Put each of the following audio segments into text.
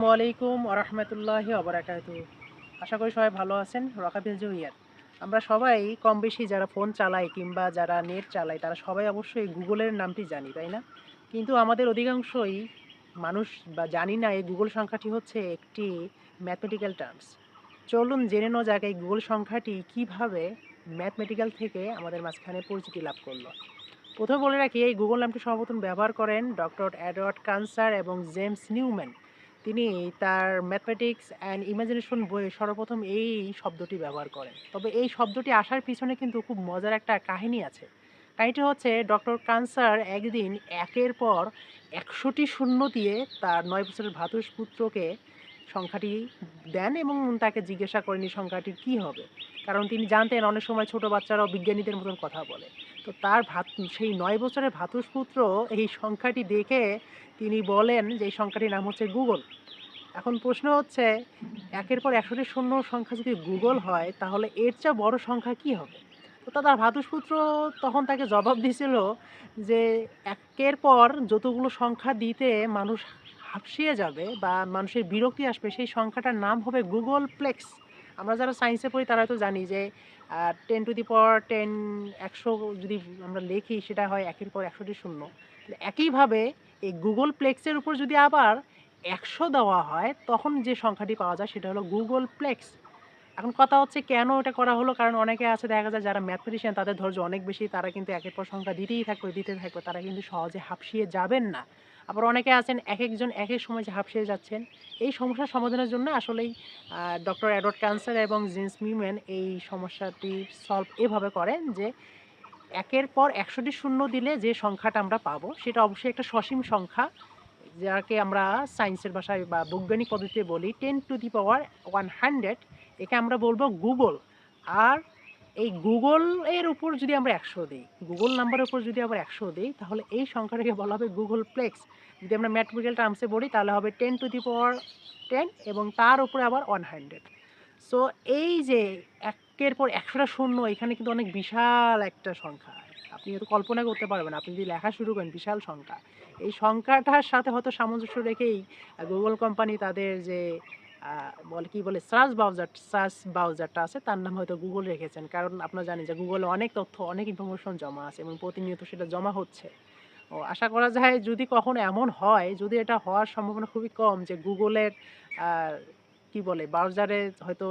আসসালামাইকুম আরহামতুল্লাহ আবরাকাত আশা করি সবাই ভালো আছেন, রকাবিল জুহিয়ার। আমরা সবাই কম বেশি যারা ফোন চালাই কিংবা যারা নেট চালাই তারা সবাই অবশ্যই গুগলের নামটি জানি, তাই না? কিন্তু আমাদের অধিকাংশই মানুষ বা জানি না এই গুগল সংখ্যাটি হচ্ছে একটি ম্যাথমেটিক্যাল টার্মস চলুন জেনে নেওয়া যাক এই গুগল সংখ্যাটি কীভাবে ম্যাথমেটিক্যাল থেকে আমাদের মাঝখানে পরিচিতি লাভ করল। প্রথমে বলে রাখি, এই গুগল নামটি সর্বপ্রথম ব্যবহার করেন ডক্টর অ্যাডওয়ার্ড কানসার এবং জেমস নিউম্যান। তিনি তার ম্যাথমেটিক্স অ্যান্ড ইমাজিনেশন বইয়ে সর্বপ্রথম এই শব্দটি ব্যবহার করেন। তবে এই শব্দটি আসার পিছনে কিন্তু খুব মজার একটা কাহিনী আছে। কাহিনীটি হচ্ছে, ডক্টর কানসার একদিন একের পর একশোটি শূন্য দিয়ে তার নয় বছরের ভাতুষ পুত্রকে সংখ্যাটি দেন এবং তাকে জিজ্ঞাসা করেন এই সংখ্যাটির কী হবে। কারণ তিনি জানতেন অনেক সময় ছোট বাচ্চারাও বিজ্ঞানীদের মতন কথা বলে। তো তার ভাত, সেই নয় বছরের ভাতুষ পুত্র এই সংখ্যাটি দেখে তিনি বলেন যে এই সংখ্যাটির নাম হচ্ছে গুগল। এখন প্রশ্ন হচ্ছে, একের পর একশোটি শূন্য সংখ্যা যদি গুগল হয়, তাহলে এর চেয়ে বড় সংখ্যা কি হবে? তো তার ভাতুষপুত্র তখন তাকে জবাব দিছিল যে একের পর যতগুলো সংখ্যা দিতে মানুষ হাঁপসিয়ে যাবে বা মানুষের বিরক্তি আসবে, সেই সংখ্যাটার নাম হবে গুগল প্লেক্স। আমরা যারা সায়েন্সে পড়ি তারা তো জানি যে ten to the power ten একশো যদি আমরা লিখি, সেটা হয় একের পর একশোটি শূন্য। একইভাবে এই গুগল প্লেক্সের উপর যদি আবার একশো দেওয়া হয়, তখন যে সংখ্যাটি পাওয়া যায়, সেটা হলো গুগল প্লেক্স এখন কথা হচ্ছে কেন এটা করা হলো? কারণ অনেকে আছে, দেখা যায় যারা ম্যাথমেটিশিয়ান তাদের ধৈর্য অনেক বেশি, তারা কিন্তু একের পর সংখ্যা দিতেই থাকবে, দিতে থাকবে, তারা কিন্তু সহজে হাঁপসিয়ে যাবেন না। আবার অনেকে আছেন এক একজন এক এক সময় হাঁপসিয়ে যাচ্ছেন। এই সমস্যার সমাধানের জন্য আসলেই ডক্টর অ্যাডওয়ার্ড ক্যান্সার এবং জিন্স মিউম্যান এই সমস্যাটি সলভ এভাবে করেন যে, একের পর একশোটি শূন্য দিলে যে সংখ্যাটা আমরা পাবো, সেটা অবশ্যই একটা সসীম সংখ্যা, যাকে আমরা সায়েন্সের ভাষায় বা বৈজ্ঞানিক পদ্ধতিতে বলি ten to the power one hundred একে আমরা বলব গুগল আর এই গুগল এর উপর যদি আমরা একশো দিই গুগল নাম্বারের উপর যদি আবার একশো দিই, তাহলে এই সংখ্যাটাকে বলা হবে গুগল প্লেক্স যদি আমরা ম্যাথমেটিক্যাল টার্মসে বলি, তাহলে হবে ten to the power ten এবং তার উপরে আবার ওয়ান হান্ড্রেড সো এই যে একের পর একশোটা শূন্য, এখানে কিন্তু অনেক বিশাল একটা সংখ্যা। আপনি হয়তো কল্পনা করতে পারবেন আপনি যদি লেখা শুরু করেন, বিশাল সংখ্যা। এই সংখ্যাটার সাথে হয়তো সামঞ্জস্য রেখেই গুগল কোম্পানি তাদের যে বলে কি বলে সার্চ ব্রাউজার সার্চ ব্রাউজারটা আছে, তার নাম হয়তো গুগল রেখেছেন। কারণ আপনারা জানেন যে গুগলে অনেক তথ্য, অনেক ইনফরমেশন জমা আছে এবং প্রতিনিয়ত সেটা জমা হচ্ছে। ও আশা করা যায় যদি কখনো এমন হয়, যদি এটা হওয়ার সম্ভাবনা খুবই কম যে গুগলের কি বলে ব্রাউজারে হয়তো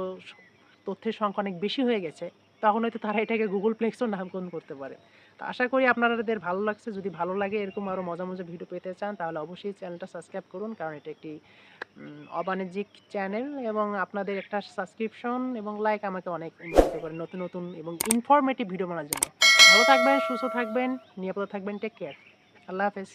তথ্যের সংখ্যা অনেক বেশি হয়ে গেছে তখন হয়তো তারা এটাকে গুগল প্লেক্সও নামকরণ করতে পারে। তো আশা করি আপনাদের ভালো লাগছে। যদি ভালো লাগে, এরকম আরও মজা মজা ভিডিও পেতে চান, তাহলে অবশ্যই চ্যানেলটা সাবস্ক্রাইব করুন। কারণ এটা একটি অবাণিজ্যিক চ্যানেল এবং আপনাদের একটা সাবস্ক্রিপশন এবং লাইক আমাকে অনেক উন্নত করে নতুন নতুন এবং ইনফরমেটিভ ভিডিও বানার জন্য। ভালো থাকবেন, সুস্থ থাকবেন, নিরাপদ থাকবেন টেক কেয়ার আল্লাহ হাফেজ।